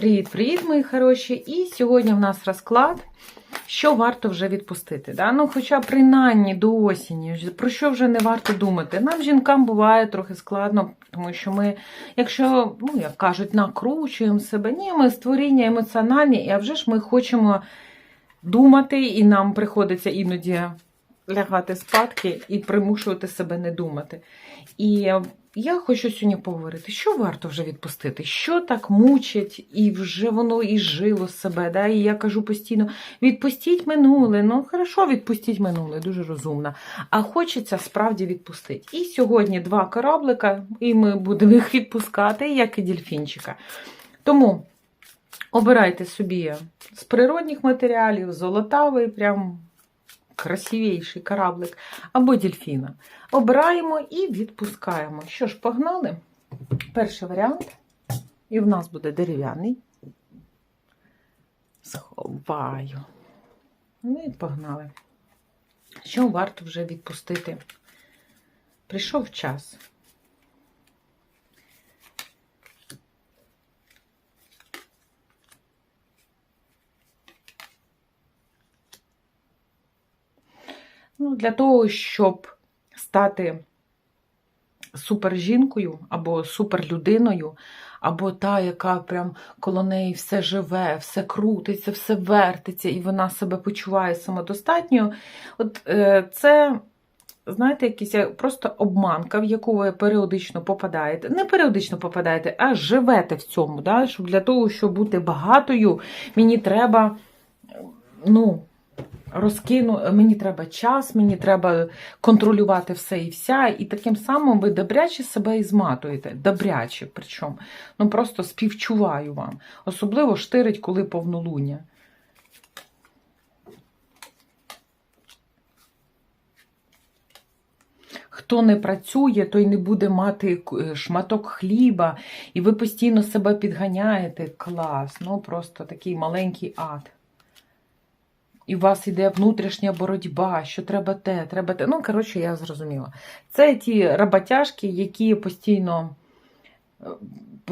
Привіт-привіт, мої хороші! І сьогодні в нас розклад, що варто вже відпустити. Да? Ну, Хоча принаймні до осені, про що вже не варто думати. Нам, жінкам, буває трохи складно, тому що ми, якщо, ну, як кажуть, накручуємо себе, ні, ми створіння емоціональні, і а вже ж ми хочемо думати, і нам приходиться іноді лягати спадки і примушувати себе не думати. І я хочу сьогодні поговорити, що варто вже відпустити, що так мучить, і вже воно і жило себе. Да? І я кажу постійно: відпустіть минуле. Ну, хорошо, відпустіть минуле, дуже розумно. А хочеться справді відпустити. І сьогодні два кораблика, і ми будемо їх відпускати, як і дельфінчика. Тому обирайте собі з природних матеріалів, золотавий, прям красивіший кораблик, або дельфіна. Обираємо і відпускаємо. Що ж, погнали? Перший варіант. І в нас буде дерев'яний. Сховаю. Ну і погнали. Що варто вже відпустити? Прийшов час. Ну, Для того, щоб стати супержінкою або суперлюдиною, або та, яка прям коло неї все живе, все крутиться, все вертиться, і вона себе почуває самодостатньою. От е, це. Знаєте, якийсь просто обманка, в яку ви періодично попадаєте. Не періодично попадаєте, а живете в цьому. Да? Щоб Для того, щоб бути багатою, мені треба, ну, розкину, мені треба час, мені треба контролювати все і вся. І таким самим ви добряче себе і зматуєте. Добряче, причому. Ну просто співчуваю вам. Особливо штирить, коли повнолуння. Хто не працює, той не буде мати шматок хліба, і ви постійно себе підганяєте. Клас, ну просто такий маленький ад і у вас йде внутрішня боротьба, що треба те, треба те. Ну, коротше, я зрозуміла. Це ті роботяжки, які постійно е,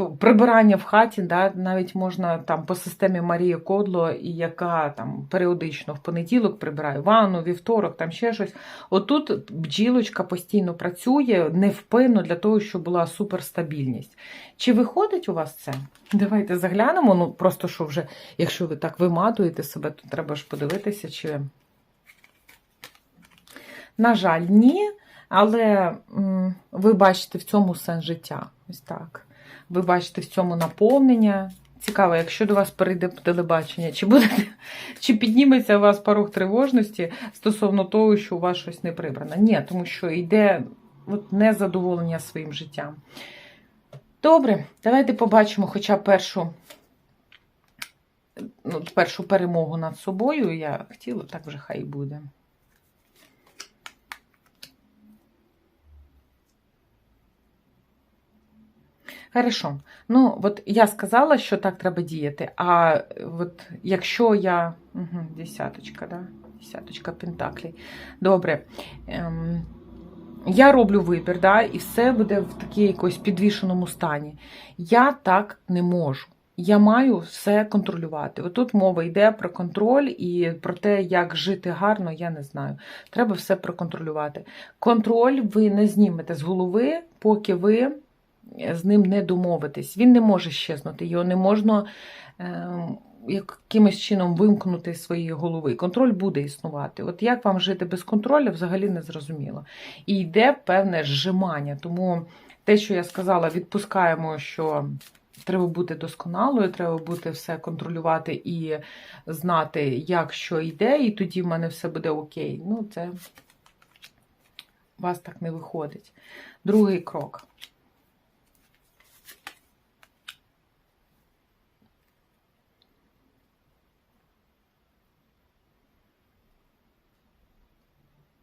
прибирання в хаті, да, навіть можна там по системі Марія Кодло, яка там періодично в понеділок прибирає ванну, вівторок, там ще щось. Отут бджілочка постійно працює невпинно для того, щоб була суперстабільність. Чи виходить у вас це? Давайте заглянемо. Ну, просто що вже, якщо ви так виматуєте себе, то треба ж подивитися, чи. На жаль, ні. Але ви бачите в цьому сенс життя. Ось так ви бачите в цьому наповнення. Цікаво, якщо до вас перейде телебачення, чи буде, чи підніметься у вас порог тривожності стосовно того, що у вас щось не прибрано? Ні, тому що йде от, незадоволення своїм життям. Добре, давайте побачимо хоча першу ну, першу перемогу над собою. Я хотіла, так вже хай буде. Хорошо. Ну, от я сказала, що так треба діяти. А от якщо я. Угу, Десяточка, да? Десяточка пентаклей. Добре. Ем... Я роблю вибір, да, і все буде в такій якось підвішеному стані. Я так не можу. Я маю все контролювати. Отут мова йде про контроль і про те, як жити гарно, я не знаю. Треба все проконтролювати. Контроль ви не знімете з голови, поки ви з ним не домовитись. Він не може щезнути, його не можна е, якимось чином вимкнути з своєї голови. Контроль буде існувати. От як вам жити без контролю, взагалі не зрозуміло. І йде певне зжимання. Тому те, що я сказала, відпускаємо, що. Треба бути досконалою, треба бути все контролювати і знати, як що йде, і тоді в мене все буде окей. Ну, це у вас так не виходить. Другий крок.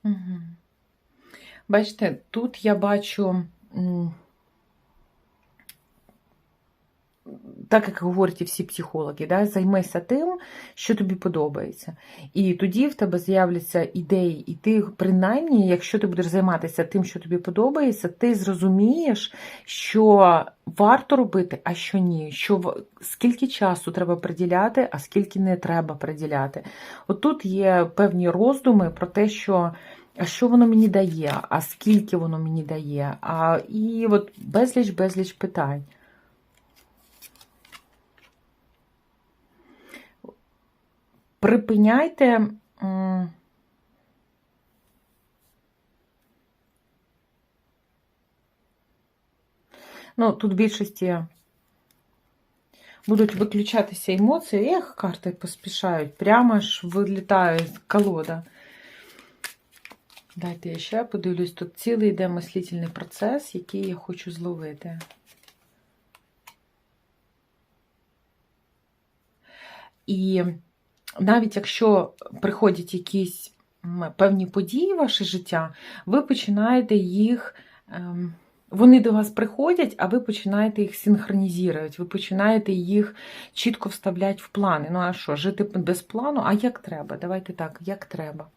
Угу. Бачите, тут я бачу так як говорять всі психологи, да, займися тим, що тобі подобається. І тоді в тебе з'являться ідеї, і ти, принаймні, якщо ти будеш займатися тим, що тобі подобається, ти зрозумієш, що варто робити, а що ні. Що скільки часу треба приділяти, а скільки не треба приділяти. От тут є певні роздуми про те, що. А що воно мені дає, а скільки воно мені дає, а і от безліч безліч питань. Припиняйте. Ну, тут в більшості будуть виключатися емоції. Ех, карти поспішають. Прямо ж вилітає колода. Дайте я ще подивлюсь. Тут цілий йде мислительний процес, який я хочу зловити. І навіть якщо приходять якісь певні події в ваше життя, ви починаєте їх. ем, Вони до вас приходять, а ви починаєте їх синхронізувати, ви починаєте їх чітко вставляти в плани. Ну а що, жити без плану? А як треба? Давайте так, як треба.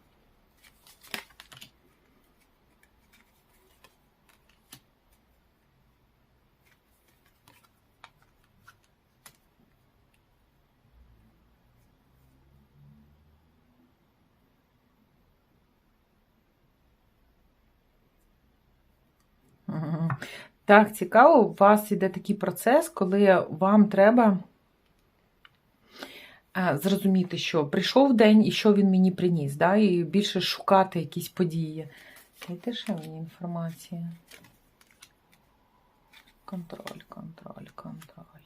Так, цікаво, у вас йде такий процес, коли вам треба е, зрозуміти, що прийшов день і що він мені приніс, да? і більше шукати якісь події. Дайте ще мені інформації. Контроль, контроль, контроль.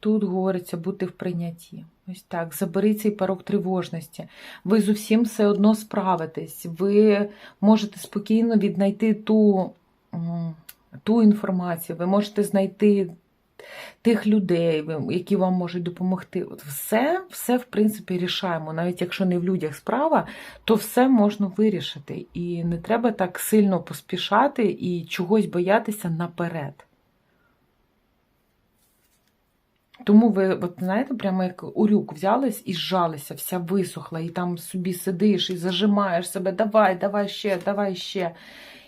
Тут говориться бути в прийнятті. Ось так, забери цей порог тривожності. Ви з усім все одно справитесь. Ви можете спокійно віднайти ту, ту інформацію, ви можете знайти тих людей, які вам можуть допомогти. От все, все, в принципі, рішаємо. Навіть якщо не в людях справа, то все можна вирішити. І не треба так сильно поспішати і чогось боятися наперед. Тому ви, от знаєте, прямо як урюк взялись і зжалися, вся висохла, і там собі сидиш і зажимаєш себе, давай, давай ще, давай ще.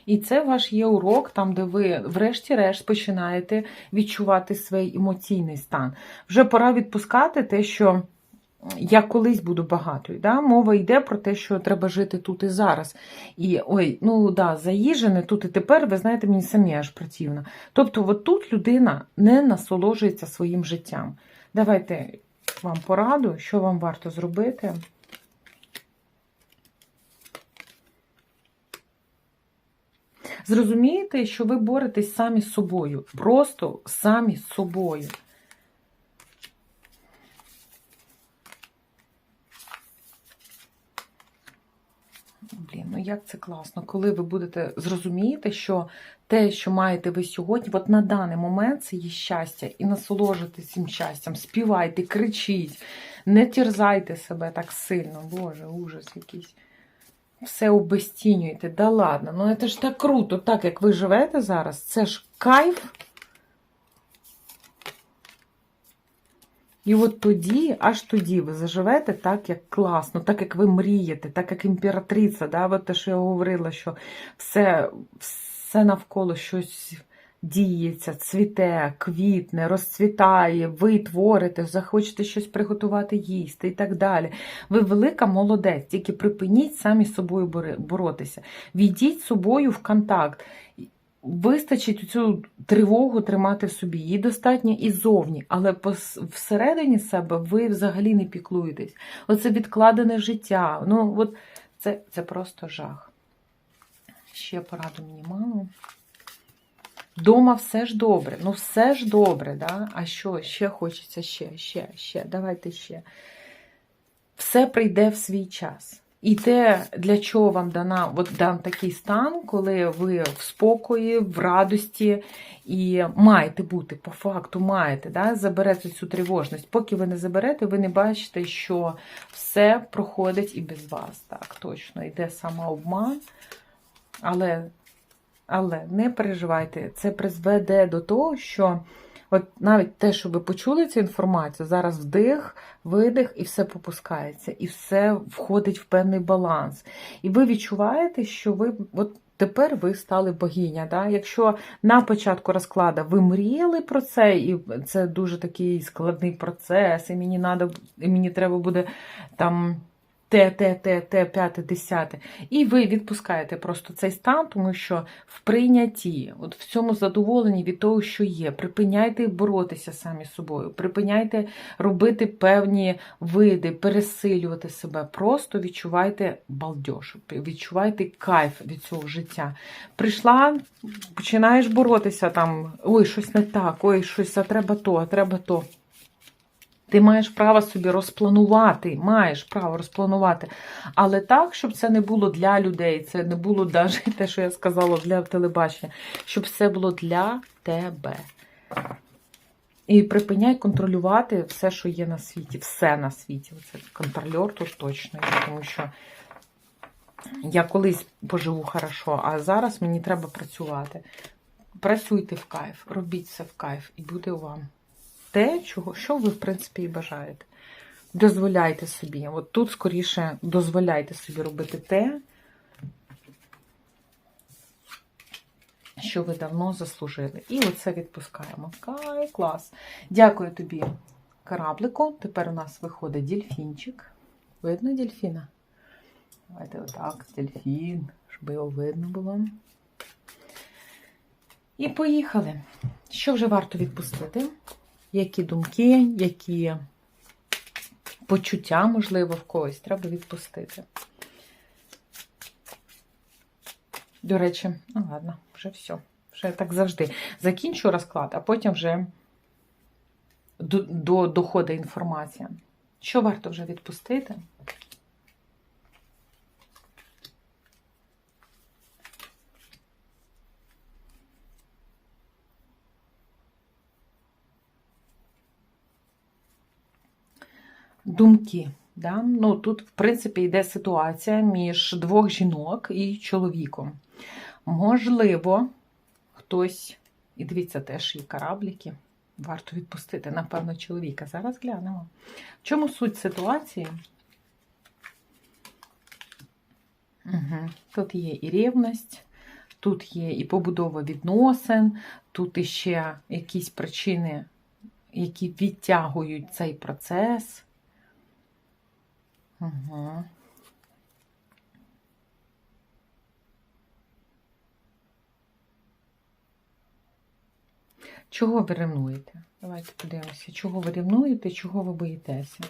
І це ваш є урок, там, де ви, врешті-решт, починаєте відчувати свій емоційний стан. Вже пора відпускати те, що я колись буду багатою. Да? Мова йде про те, що треба жити тут і зараз. І ой, ну да, заїжджене тут і тепер, ви знаєте, мені самі аж противно. Тобто, от тут людина не насолоджується своїм життям. Давайте вам пораду, що вам варто зробити. Зрозумієте, що ви боретесь самі з собою. Просто самі з собою. Блін, ну як це класно, коли ви будете зрозуміти, що те, що маєте ви сьогодні, от на даний момент це є щастя, і насолоджуйтесь цим щастям, співайте, кричіть, не терзайте себе так сильно. Боже, ужас якийсь. Все обезцінюєте. Да ладно, ну це ж так круто, так як ви живете зараз, це ж кайф. І от тоді, аж тоді ви заживете так, як класно, так, як ви мрієте, так як імператриця, да? от те, що я говорила, що все, все навколо щось діється, цвіте, квітне, розцвітає, ви творите, захочете щось приготувати їсти і так далі. Ви велика молодець, тільки припиніть самі з собою боротися. Війдіть з собою в контакт. Вистачить цю тривогу тримати в собі. Її достатньо і зовні, але всередині себе ви взагалі не піклуєтесь. Оце відкладене життя. Ну, от це, це просто жах. Ще пораду мені мало. Дома все ж добре. Ну, все ж добре, да? А що? Ще хочеться, ще, ще, ще. Давайте ще. Все прийде в свій час. І те, для чого вам дана от дан такий стан, коли ви в спокої, в радості і маєте бути, по факту маєте, да, заберете цю тривожність. Поки ви не заберете, ви не бачите, що все проходить і без вас. Так, точно, йде самообман. Але але не переживайте, це призведе до того, що от навіть те, що ви почули цю інформацію, зараз вдих, видих, і все попускається, і все входить в певний баланс. І ви відчуваєте, що ви от тепер ви стали богиня. Да? Якщо на початку розкладу ви мріяли про це, і це дуже такий складний процес, і мені надо, і мені треба буде там. Те, те, те, те, п'яте, десяте. І ви відпускаєте просто цей стан, тому що в прийнятті, от в цьому задоволенні від того, що є, припиняйте боротися самі з собою, припиняйте робити певні види, пересилювати себе. Просто відчувайте балдеж, відчувайте кайф від цього життя. Прийшла, починаєш боротися там, ой, щось не так, ой, щось, а треба то, а треба то. Ти маєш право собі розпланувати, маєш право розпланувати. Але так, щоб це не було для людей, це не було навіть те, що я сказала для телебачення, щоб все було для тебе. І припиняй контролювати все, що є на світі, все на світі. Оце контрольор тут точно тому що я колись поживу хорошо, а зараз мені треба працювати. Працюйте в кайф, робіть все в кайф, і буде вам те, чого, що ви, в принципі, і бажаєте. Дозволяйте собі. От тут, скоріше, дозволяйте собі робити те, що ви давно заслужили. І оце відпускаємо. Кай, клас. Дякую тобі, кораблику. Тепер у нас виходить дельфінчик. Видно дельфіна? Давайте отак, дельфін, щоб його видно було. І поїхали. Що вже варто відпустити? Які думки, які почуття, можливо, в когось треба відпустити. До речі, ну ладно, вже все. Вже так завжди. Закінчу розклад, а потім вже до, до, доходить інформація. Що варто вже відпустити? Думки. Да? Ну, Тут, в принципі, йде ситуація між двох жінок і чоловіком. Можливо, хтось, і дивіться, теж є корабліки. Варто відпустити, напевно, чоловіка. Зараз глянемо. В чому суть ситуації? Угу. Тут є і рівність, тут є і побудова відносин, тут іще якісь причини, які відтягують цей процес. Угу. Чого ви ревнуєте? Давайте подивимося, чого ви ревнуєте, чого ви боїтеся.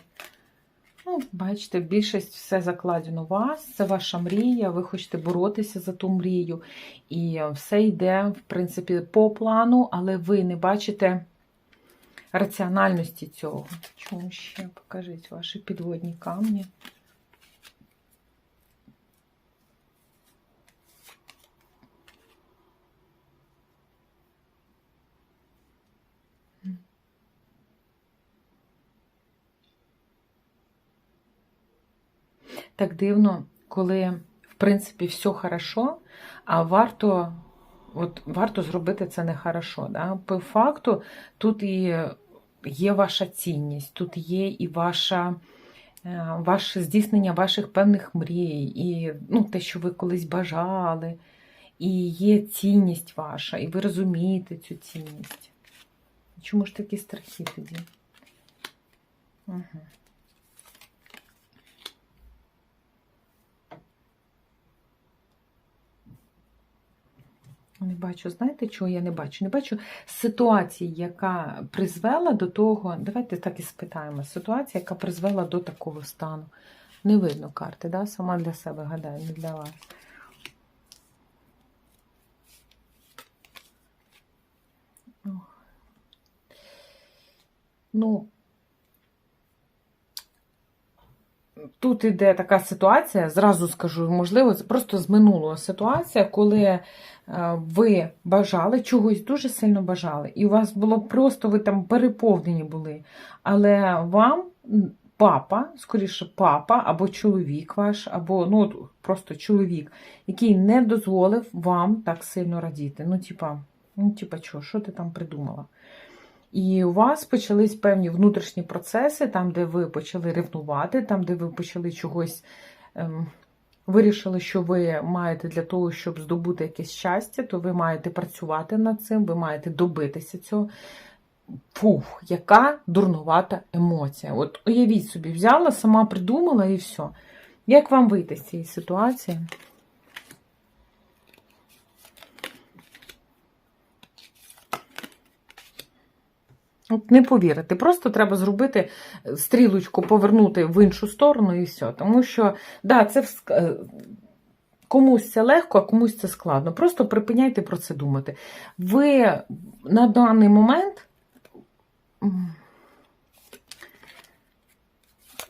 Ну, бачите, більшість все закладено у вас, це ваша мрія, ви хочете боротися за ту мрію. І все йде, в принципі, по плану, але ви не бачите раціональності цього. Чому ще покажіть ваші підводні камні? Так дивно, коли, в принципі, все хорошо, а варто от варто зробити це нехорошо. Да? По факту, тут і є ваша цінність, тут є і ваша, е, ваше здійснення ваших певних мрій, і ну, те, що ви колись бажали, і є цінність ваша, і ви розумієте цю цінність. Чому ж такі страхи тоді? Угу. Не бачу, знаєте, чого я не бачу? Не бачу ситуації, яка призвела до того. Давайте так і спитаємо. Ситуація, яка призвела до такого стану. Не видно карти, да? сама для себе гадаю, не для вас. Ну, тут іде така ситуація, зразу скажу, можливо, це просто з минулого ситуація, коли е, ви бажали чогось дуже сильно бажали, і у вас було просто, ви там переповнені були, але вам папа, скоріше, папа або чоловік ваш, або ну, просто чоловік, який не дозволив вам так сильно радіти. Ну, типа, ну, типа, що, що ти там придумала? І у вас почались певні внутрішні процеси, там, де ви почали ревнувати, там, де ви почали чогось. Ем, Вирішили, що ви маєте для того, щоб здобути якесь щастя, то ви маєте працювати над цим, ви маєте добитися цього. Фух, яка дурнувата емоція. От уявіть собі, взяла, сама придумала і все. Як вам вийти з цієї ситуації? От не повірите, просто треба зробити е, стрілочку, повернути в іншу сторону і все. Тому що, да, це е, комусь це легко, а комусь це складно. Просто припиняйте про це думати. Ви на даний момент.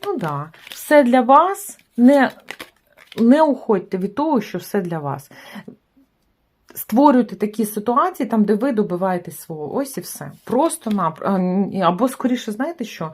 Ну да, все для вас. Не, не уходьте від того, що все для вас. Створюйте такі ситуації, там, де ви добиваєтесь свого. Ось і все. Просто нап... Або, скоріше, знаєте що?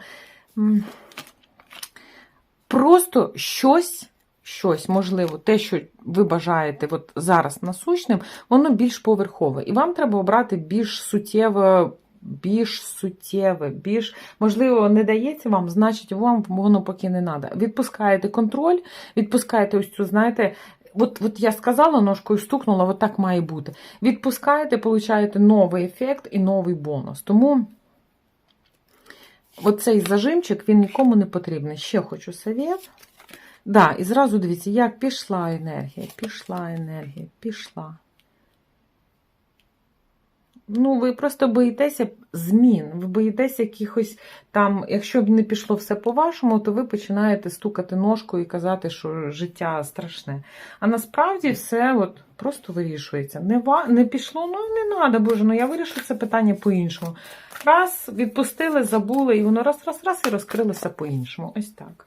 Просто щось, щось, можливо, те, що ви бажаєте от зараз насущним, воно більш поверхове. І вам треба обрати більш суттєве, більш суттєве, більш, можливо, не дається вам, значить, вам воно поки не треба. Відпускаєте контроль, відпускаєте ось цю, знаєте, От, от я сказала, ножкою стукнула, от так має бути. Відпускаєте, получаєте новий ефект і новий бонус. Тому оцей зажимчик він нікому не потрібний. Ще хочу совет. Да, і зразу дивіться, як пішла енергія, пішла енергія, пішла. Ну, ви просто боїтеся змін, ви боїтеся якихось там, якщо б не пішло все по-вашому, то ви починаєте стукати ножкою і казати, що життя страшне. А насправді все от просто вирішується. Не, ва... не пішло, ну не треба, боже, ну я вирішу це питання по-іншому. Раз, відпустили, забули, і воно раз, раз, раз і розкрилося по-іншому. Ось так.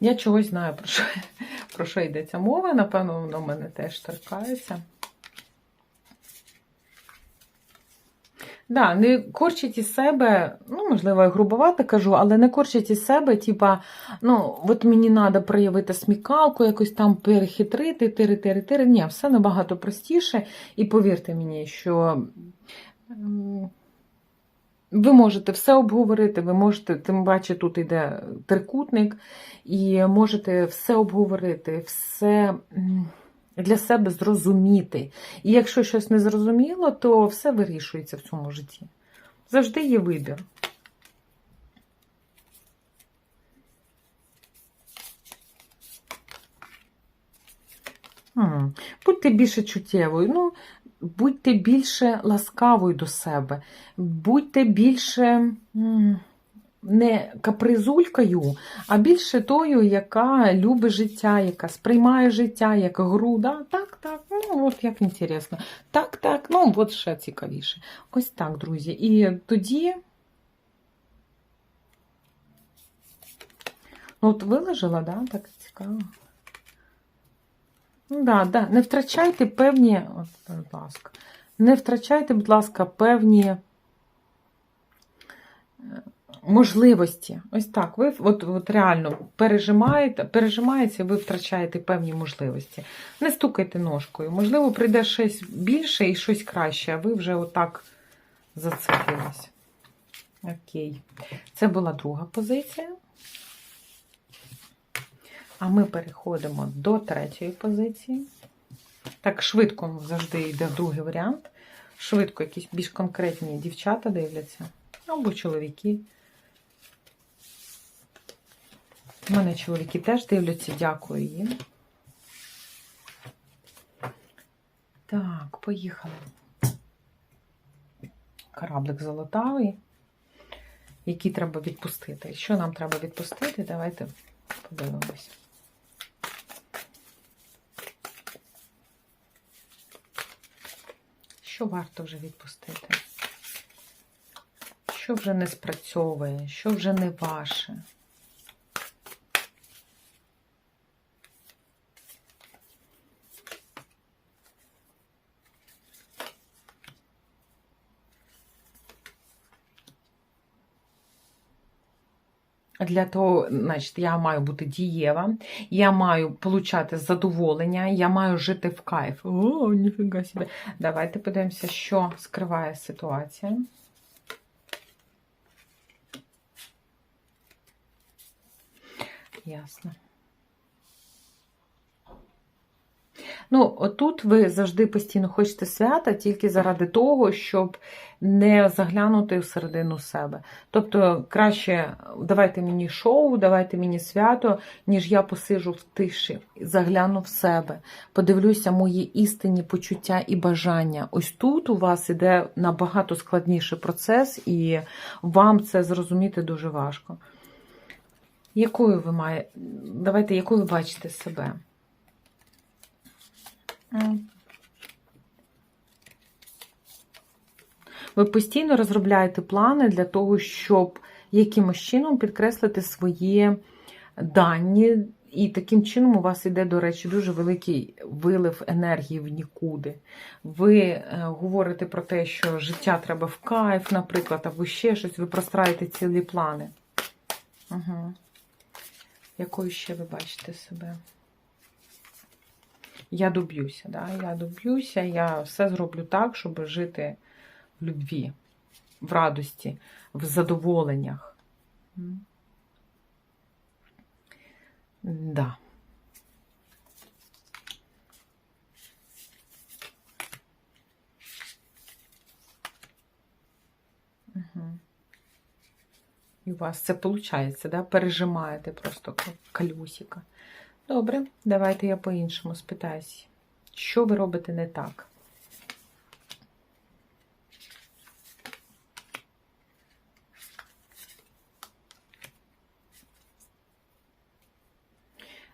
Я чогось знаю, про що, про що йдеться мова, напевно, воно в мене теж торкається. Да, не корчить із себе, ну, можливо, я грубовато кажу, але не корчить із себе, типа, ну, от мені треба проявити смікалку, якось там перехитрити, тири-тири-тири. Ні, все набагато простіше. І повірте мені, що ви можете все обговорити, ви можете, тим паче тут йде трикутник, і можете все обговорити, все. Для себе зрозуміти. І якщо щось не зрозуміло, то все вирішується в цьому житті. Завжди є вибір. Будьте більше чуттєвою, ну, будьте більше ласкавою до себе, будьте більше не капризулькою, а більше тою, яка любить життя, яка сприймає життя як гру. Да? Так, так, ну от як інтересно. Так, так, ну от ще цікавіше. Ось так, друзі. І тоді. Ну, от виложила, да? так цікаво. Ну, да, да. Не втрачайте певні, от, будь ласка, не втрачайте, будь ласка, певні можливості. Ось так. Ви от, от реально пережимаєте, пережимаєте, ви втрачаєте певні можливості. Не стукайте ножкою. Можливо, прийде щось більше і щось краще, а ви вже отак зацепились. Окей. Це була друга позиція. А ми переходимо до третьої позиції. Так, швидко завжди йде другий варіант. Швидко якісь більш конкретні дівчата дивляться. Або чоловіки. У мене чоловіки теж дивляться, дякую їм. Так, поїхали. Кораблик золотавий, який треба відпустити. Що нам треба відпустити? Давайте подивимось. Що варто вже відпустити? Що вже не спрацьовує, що вже не ваше? Для того, значить, я маю бути дієва, я маю получати задоволення, я маю жити в кайф. О, ніфіга себе. Давайте подивимося, що скриває ситуація. Ясно. Ну, отут ви завжди постійно хочете свята тільки заради того, щоб не заглянути всередину себе. Тобто, краще давайте мені шоу, давайте мені свято, ніж я посижу в тиші, загляну в себе, подивлюся мої істинні почуття і бажання. Ось тут у вас іде набагато складніший процес, і вам це зрозуміти дуже важко. Якою ви маєте, давайте, якою ви бачите себе? Ви постійно розробляєте плани для того, щоб якимось чином підкреслити свої дані. І таким чином у вас йде, до речі, дуже великий вилив енергії в нікуди. Ви е, говорите про те, що життя треба в кайф, наприклад, або ще щось, ви простраєте цілі плани. Угу. Якою ще ви бачите себе? Я доб'юся, да? я доб'юся, я все зроблю так, щоб жити в любві, в радості, в задоволеннях. Да. Угу. І у вас це виходить, да? пережимаєте просто колесика. Добре, давайте я по-іншому спитаюсь. Що ви робите не так?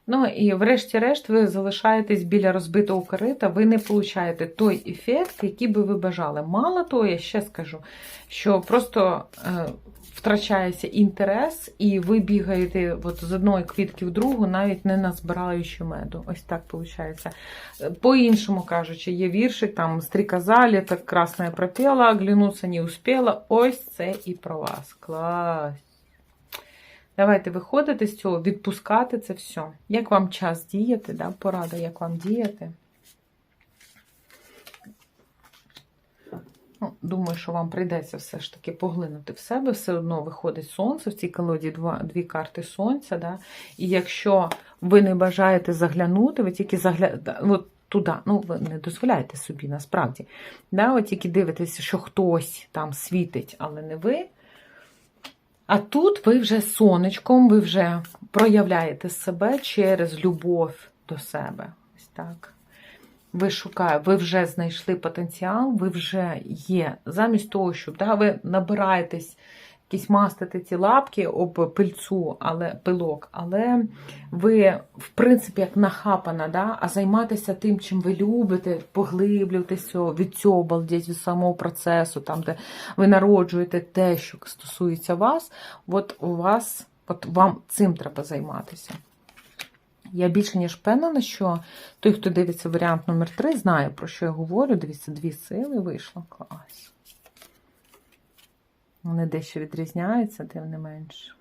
Ну і врешті-решт ви залишаєтесь біля розбитого корита, ви не получаєте той ефект, який би ви бажали. Мало того, я ще скажу, що просто е, втрачається інтерес, і ви бігаєте от з одної квітки в другу, навіть не назбираючи меду. Ось так виходить. По-іншому кажучи, є віршик, там стріказалі, так красна пропела, оглянуться не успіла. Ось це і про вас. Клас! Давайте виходити з цього, відпускати це все. Як вам час діяти? да? Порада, як вам діяти? Ну, Думаю, що вам прийдеться все ж таки поглинути в себе. Все одно виходить сонце, в цій колоді два, дві карти сонця. Да? І якщо ви не бажаєте заглянути, ви тільки заглядаєте. От туди, ну, ви не дозволяєте собі насправді. Да? От тільки дивитеся, що хтось там світить, але не ви. А тут ви вже сонечком, ви вже проявляєте себе через любов до себе. Ось так. Ви шукаєте, ви вже знайшли потенціал, ви вже є. Замість того, щоб да, ви набираєтесь якісь мастити ці лапки об пильцу, але пилок, але ви, в принципі, як нахапана, да? а займатися тим, чим ви любите, поглиблюватися від цього балдіть, від самого процесу, там, де ви народжуєте те, що стосується вас, от у вас, от вам цим треба займатися. Я більше ніж впевнена, що той, хто дивиться варіант номер 3 знає, про що я говорю. Дивіться, дві сили вийшло. Клас. Вони дещо відрізняються, тим не менше.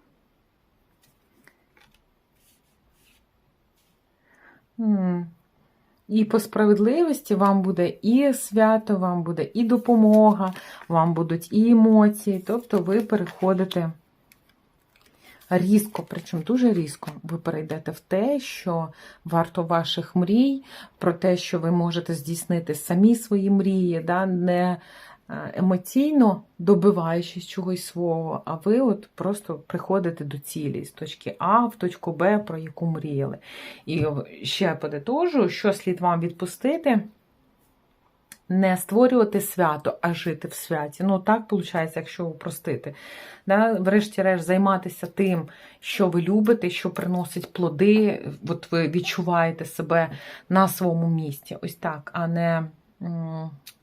І по справедливості вам буде і свято, вам буде і допомога, вам будуть і емоції. Тобто ви переходите різко, причому дуже різко, ви перейдете в те, що варто ваших мрій, про те, що ви можете здійснити самі свої мрії, да, не Е, емоційно добиваючись чогось свого, а ви от просто приходите до цілі з точки А в точку Б, про яку мріяли. І ще подитожу, що слід вам відпустити. Не створювати свято, а жити в святі. Ну, так виходить, якщо упростити. Да? Врешті-решт, займатися тим, що ви любите, що приносить плоди, от ви відчуваєте себе на своєму місці. Ось так, а не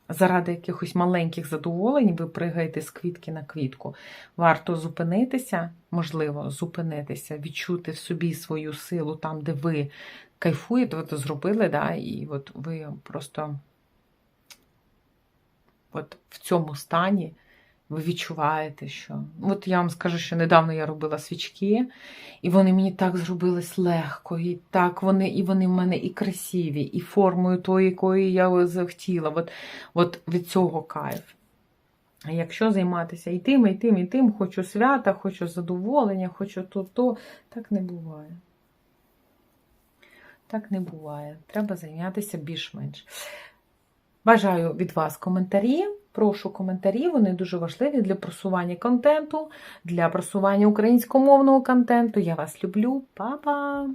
заради якихось маленьких задоволень ви пригаєте з квітки на квітку. Варто зупинитися, можливо, зупинитися, відчути в собі свою силу там, де ви кайфуєте, ви це зробили, да, і от ви просто от в цьому стані ви відчуваєте, що. От я вам скажу, що недавно я робила свічки, і вони мені так зробились легко, і так вони, і вони в мене і красиві, і формою тої, якої я захотіла. От, от від цього кайф. А якщо займатися і тим, і тим, і тим, хочу свята, хочу задоволення, хочу то, то, так не буває. Так не буває. Треба зайнятися більш-менш. Бажаю від вас коментарі. Прошу коментарі, вони дуже важливі для просування контенту, для просування українськомовного контенту. Я вас люблю. Па-па!